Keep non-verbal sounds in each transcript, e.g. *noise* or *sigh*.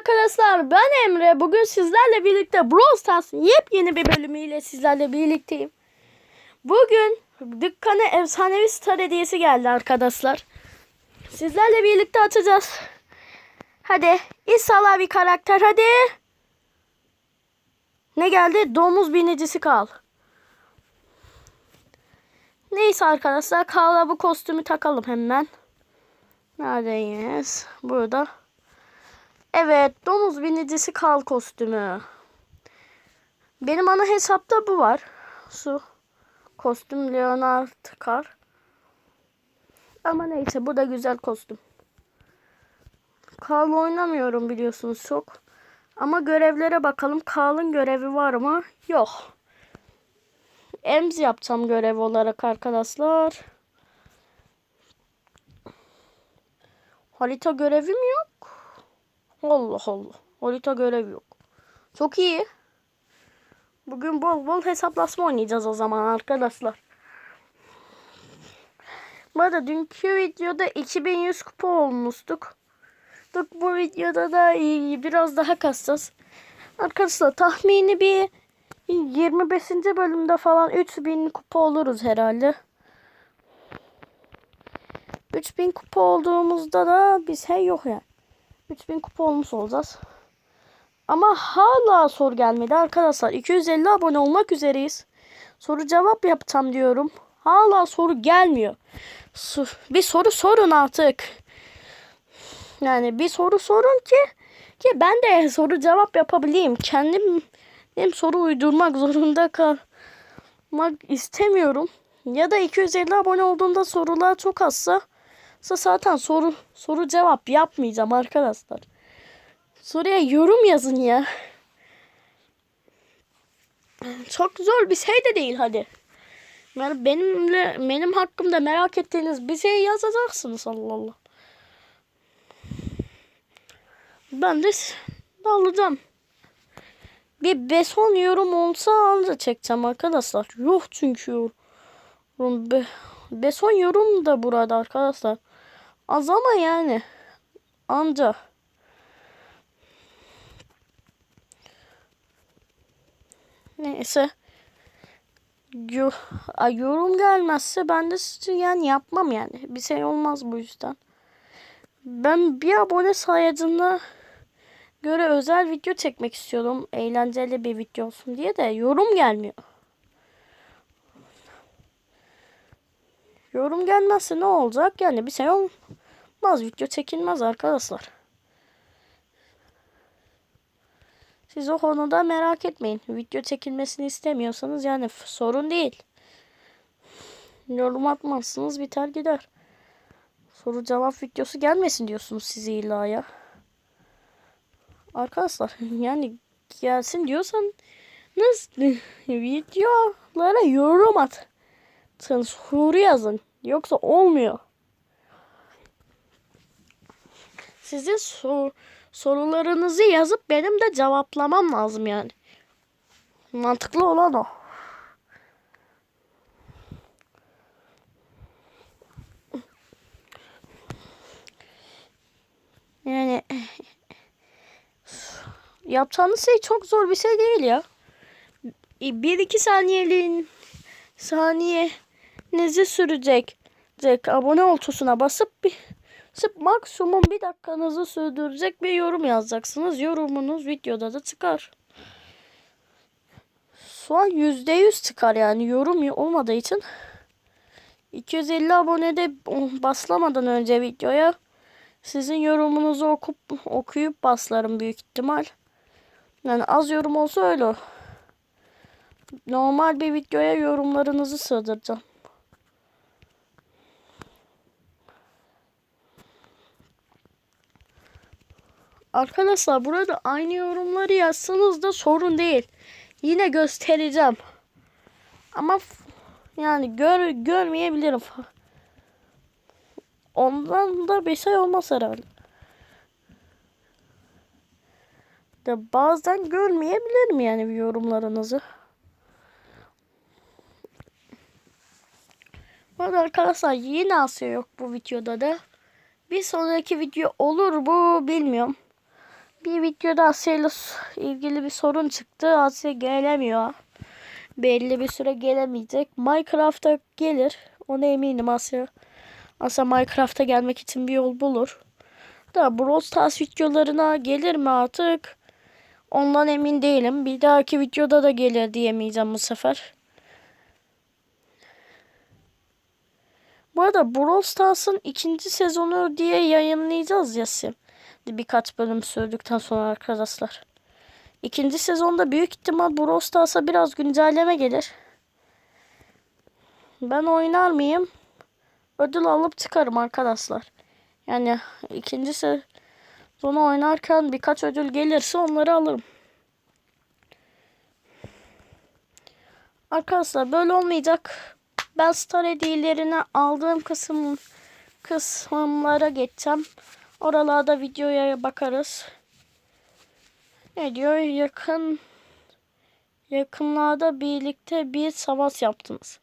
arkadaşlar ben Emre. Bugün sizlerle birlikte Brawl Stars'ın yepyeni bir bölümüyle sizlerle birlikteyim. Bugün dükkana efsanevi star hediyesi geldi arkadaşlar. Sizlerle birlikte açacağız. Hadi inşallah bir karakter hadi. Ne geldi? Domuz binicisi kal. Neyse arkadaşlar Kal'a bu kostümü takalım hemen. Neredeyiz? Burada. Evet, domuz binicisi kal kostümü. Benim ana hesapta bu var. Su. Kostüm Leonard Kar. Ama neyse bu da güzel kostüm. Kal oynamıyorum biliyorsunuz çok. Ama görevlere bakalım. Kal'ın görevi var mı? Yok. Ems yapacağım görev olarak arkadaşlar. Harita görevim yok. Allah Allah. Harita görevi yok. Çok iyi. Bugün bol bol hesaplaşma oynayacağız o zaman arkadaşlar. Bu arada dünkü videoda 2100 kupa olmuştuk. Bu videoda da biraz daha kasacağız. Arkadaşlar tahmini bir 25. bölümde falan 3000 kupa oluruz herhalde. 3000 kupa olduğumuzda da bir şey yok yani. 3000 kupa olmuş olacağız. Ama hala soru gelmedi arkadaşlar. 250 abone olmak üzereyiz. Soru cevap yapacağım diyorum. Hala soru gelmiyor. Bir soru sorun artık. Yani bir soru sorun ki ki ben de *laughs* soru cevap yapabileyim. Kendim hem soru uydurmak zorunda kalmak istemiyorum. Ya da 250 abone olduğunda sorular çok azsa zaten soru soru cevap yapmayacağım arkadaşlar. Soruya yorum yazın ya. Çok zor bir şey de değil hadi. Yani benimle benim hakkımda merak ettiğiniz bir şey yazacaksınız Allah Allah. Ben de alacağım. Bir beson yorum olsa anca çekeceğim arkadaşlar. Yok çünkü yorum. Be beson yorum da burada arkadaşlar. Az ama yani. Anca. Neyse. Yo yorum gelmezse ben de yani yapmam yani. Bir şey olmaz bu yüzden. Ben bir abone sayacına göre özel video çekmek istiyorum. Eğlenceli bir video olsun diye de yorum gelmiyor. Yorum gelmezse ne olacak? Yani bir şey olmaz. Video çekilmez arkadaşlar. Siz o konuda merak etmeyin. Video çekilmesini istemiyorsanız yani sorun değil. Yorum atmazsınız biter gider. Soru cevap videosu gelmesin diyorsunuz sizi illa ya. Arkadaşlar *laughs* yani gelsin diyorsan nasıl *laughs* videolara yorum atın. Soru yazın. Yoksa olmuyor. Sizin sor sorularınızı yazıp benim de cevaplamam lazım yani. Mantıklı olan o. Yani *sighs* yapacağınız şey çok zor bir şey değil ya. Bir iki saniyeliğin saniyenizi sürecek. Abone ol tuşuna basıp bir Sırf maksimum bir dakikanızı sürdürecek bir yorum yazacaksınız. Yorumunuz videoda da çıkar. Şu an %100 çıkar yani yorum olmadığı için. 250 abonede baslamadan önce videoya sizin yorumunuzu okup okuyup baslarım büyük ihtimal. Yani az yorum olsa öyle. Normal bir videoya yorumlarınızı sığdıracağım. Arkadaşlar burada aynı yorumları yazsanız da sorun değil. Yine göstereceğim. Ama yani gör, görmeyebilirim. Ondan da bir şey olmaz herhalde. De bazen görmeyebilirim yani yorumlarınızı. Bu arada arkadaşlar yine Asya yok bu videoda da. Bir sonraki video olur bu bilmiyorum. Bir videoda Asya ile ilgili bir sorun çıktı. Asya gelemiyor. Belli bir süre gelemeyecek. Minecraft'a gelir. Ona eminim Asya. Asya Minecraft'a gelmek için bir yol bulur. Da Brawl Stars videolarına gelir mi artık? Ondan emin değilim. Bir dahaki videoda da gelir diyemeyeceğim bu sefer. Bu arada Brawl Stars'ın ikinci sezonu diye yayınlayacağız ya sim. Birkaç bölüm sürdükten sonra arkadaşlar. İkinci sezonda büyük ihtimal Brawl Stars'a biraz güncelleme gelir. Ben oynar mıyım? Ödül alıp çıkarım arkadaşlar. Yani ikinci sezonu oynarken birkaç ödül gelirse onları alırım. Arkadaşlar böyle olmayacak. Ben star hediyelerini aldığım kısım kısımlara geçeceğim. Oralarda videoya bakarız. Ne diyor? Yakın yakınlarda birlikte bir savaş yaptınız.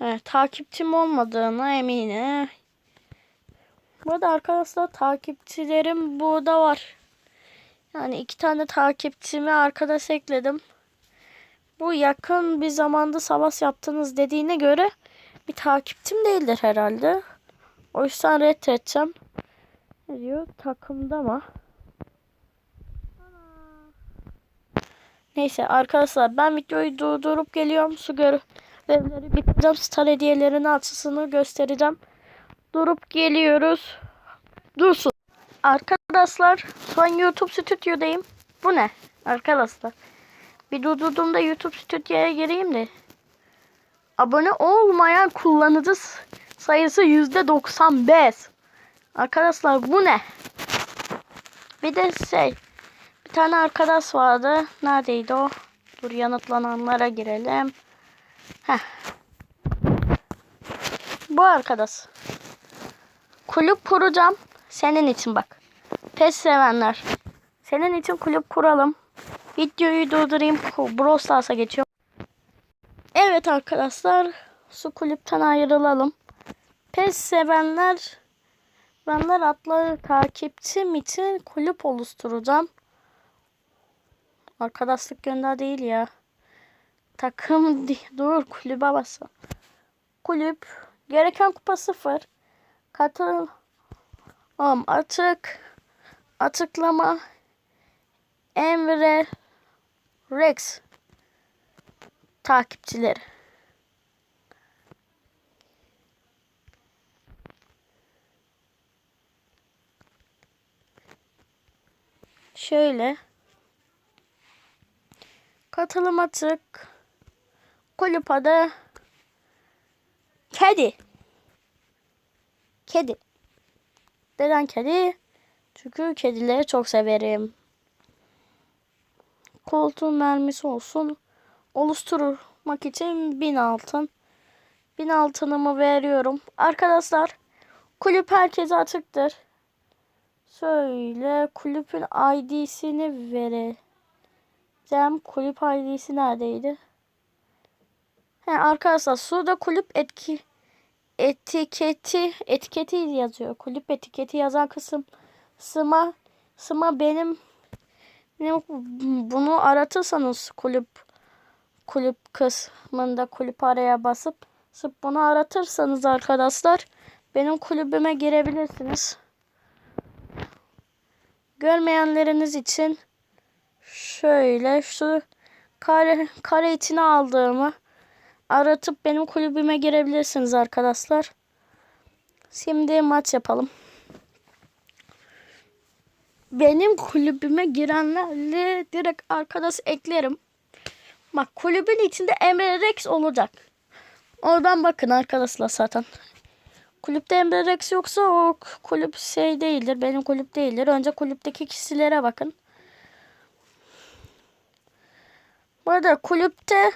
Evet, takipçim olmadığına eminim. Burada arkadaşlar takipçilerim burada var. Yani iki tane takipçimi arkadaş ekledim. Bu yakın bir zamanda savaş yaptınız dediğine göre bir takipçim değildir herhalde. O yüzden reddedeceğim. Ne diyor? Takımda mı? Neyse arkadaşlar ben videoyu durdurup geliyorum. Su görevleri bitireceğim. Star hediyelerin açısını göstereceğim. Durup geliyoruz. Dursun. Arkadaşlar şu an YouTube stüdyodayım. Bu ne? Arkadaşlar. Bir durdurduğumda YouTube stüdyoya gireyim de. Abone olmayan kullanıcı sayısı %95. Arkadaşlar bu ne? Bir de şey. Bir tane arkadaş vardı. Neredeydi o? Dur yanıtlananlara girelim. Heh. Bu arkadaş. Kulüp kuracağım. Senin için bak. Pes sevenler. Senin için kulüp kuralım. Videoyu durdurayım. Brawl Stars'a geçiyorum. Evet arkadaşlar. Su kulüpten ayrılalım. Pes sevenler benler atları takipçim için kulüp oluşturacağım. Arkadaşlık gönder değil ya. Takım dur kulübe basa. Kulüp gereken kupa sıfır. Katıl um, açık açıklama Emre Rex takipçileri. Şöyle. Katılım açık. Kulüp adı Kedi. Kedi. Neden kedi? Çünkü kedileri çok severim. Koltuğun mermisi olsun. Oluşturmak için bin altın. Bin altınımı veriyorum. Arkadaşlar kulüp herkese açıktır. Söyle kulüpün ID'sini vereceğim. Kulüp ID'si neredeydi? He, arkadaşlar şurada kulüp etki etiketi etiketi yazıyor. Kulüp etiketi yazan kısım sıma sıma benim benim bunu aratırsanız kulüp kulüp kısmında kulüp araya basıp sıp bunu aratırsanız arkadaşlar benim kulübüme girebilirsiniz. Görmeyenleriniz için şöyle şu kare, kare içine aldığımı aratıp benim kulübüme girebilirsiniz arkadaşlar. Şimdi maç yapalım. Benim kulübüme girenlerle direkt arkadaş eklerim. Bak kulübün içinde Emre Rex olacak. Oradan bakın arkadaşlar zaten. Kulüpte Emre Rex yoksa o kulüp şey değildir. Benim kulüp değildir. Önce kulüpteki kişilere bakın. Bu arada kulüpte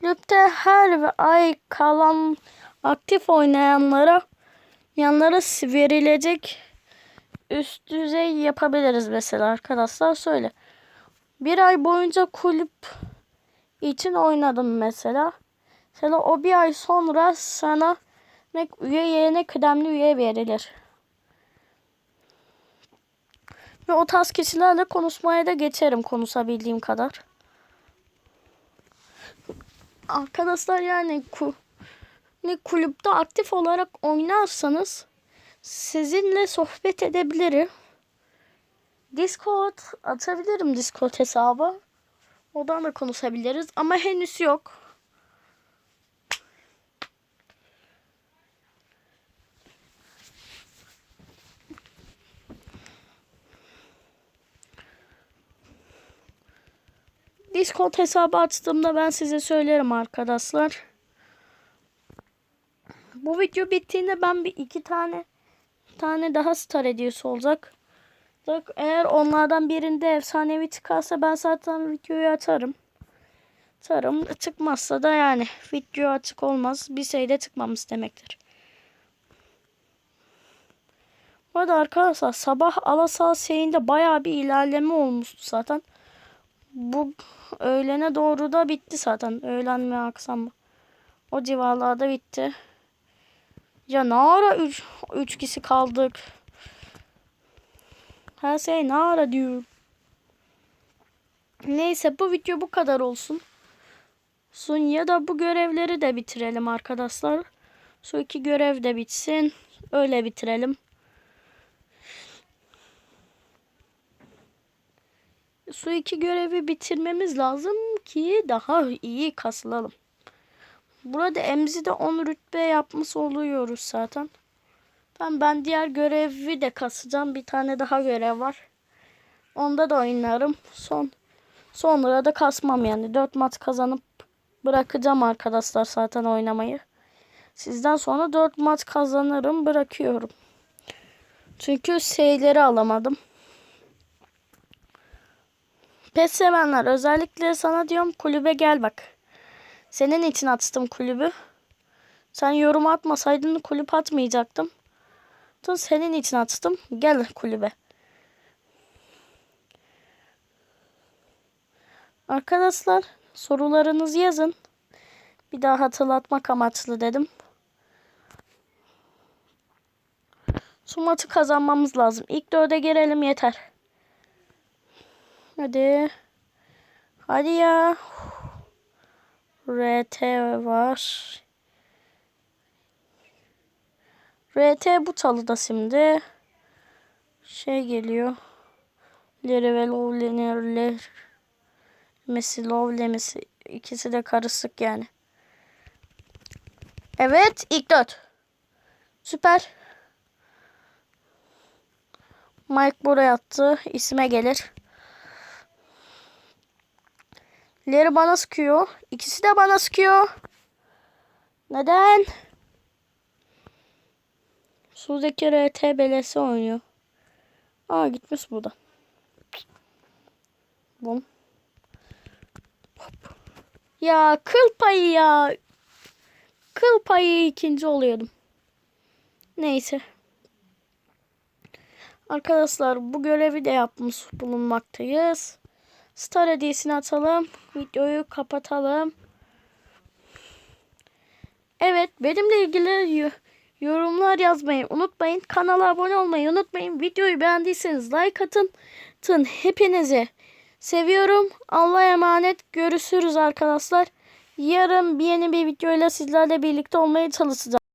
kulüpte her ay kalan aktif oynayanlara yanlara verilecek üst düzey yapabiliriz mesela arkadaşlar. Söyle. Bir ay boyunca kulüp için oynadım mesela. Mesela o bir ay sonra sana üye yerine kıdemli üye verilir. Ve o tarz kişilerle konuşmaya da geçerim konuşabildiğim kadar. Arkadaşlar yani ku, ne kulüpte aktif olarak oynarsanız sizinle sohbet edebilirim. Discord atabilirim Discord hesabı. Oradan da konuşabiliriz ama henüz yok. Discord hesabı açtığımda ben size söylerim arkadaşlar. Bu video bittiğinde ben bir iki tane tane daha star hediyesi olacak. Eğer onlardan birinde efsanevi çıkarsa ben zaten videoyu atarım. Atarım. Çıkmazsa da yani video açık olmaz. Bir şeyde çıkmamış demektir. Bu arada arkadaşlar sabah Alasal şeyinde baya bir ilerleme olmuştu zaten. Bu öğlene doğru da bitti zaten. Öğlen mi akşam mı? O civarlarda bitti. Ya ne ara 3 3 kişi kaldık. Her şey ne ara diyorum. Neyse bu video bu kadar olsun. Sun ya da bu görevleri de bitirelim arkadaşlar. Şu iki görev de bitsin. Öyle bitirelim. Su iki görevi bitirmemiz lazım ki daha iyi kasılalım. Burada Emzi'de 10 rütbe yapmış oluyoruz zaten. Ben ben diğer görevi de kasacağım. Bir tane daha görev var. Onda da oynarım. Son sonra da kasmam yani. 4 maç kazanıp bırakacağım arkadaşlar zaten oynamayı. Sizden sonra 4 maç kazanırım bırakıyorum. Çünkü şeyleri alamadım. Pes sevenler özellikle sana diyorum kulübe gel bak. Senin için açtım kulübü. Sen yorum atmasaydın kulüp atmayacaktım. Senin için açtım. Gel kulübe. Arkadaşlar sorularınızı yazın. Bir daha hatırlatmak amaçlı dedim. Şu maçı kazanmamız lazım. İlk dörde girelim yeter. Hadi. Hadi ya. RT var. RT bu çalıda şimdi. Şey geliyor. Leri ve Lovlener'ler. Messi Lovlemesi. ikisi de karışık yani. Evet ilk dört. Süper. Mike buraya attı. İsime gelir. Leri bana sıkıyor. İkisi de bana sıkıyor. Neden? Suzdaki RT belesi oynuyor. Aa gitmiş bu da. Bum. Hop. Ya kıl payı ya. Kıl payı ikinci oluyordum. Neyse. Arkadaşlar bu görevi de yapmış bulunmaktayız. Star hediyesini atalım. Videoyu kapatalım. Evet benimle ilgili yorumlar yazmayı unutmayın. Kanala abone olmayı unutmayın. Videoyu beğendiyseniz like atın. Tın hepinizi seviyorum. Allah'a emanet. Görüşürüz arkadaşlar. Yarın bir yeni bir videoyla sizlerle birlikte olmaya çalışacağım.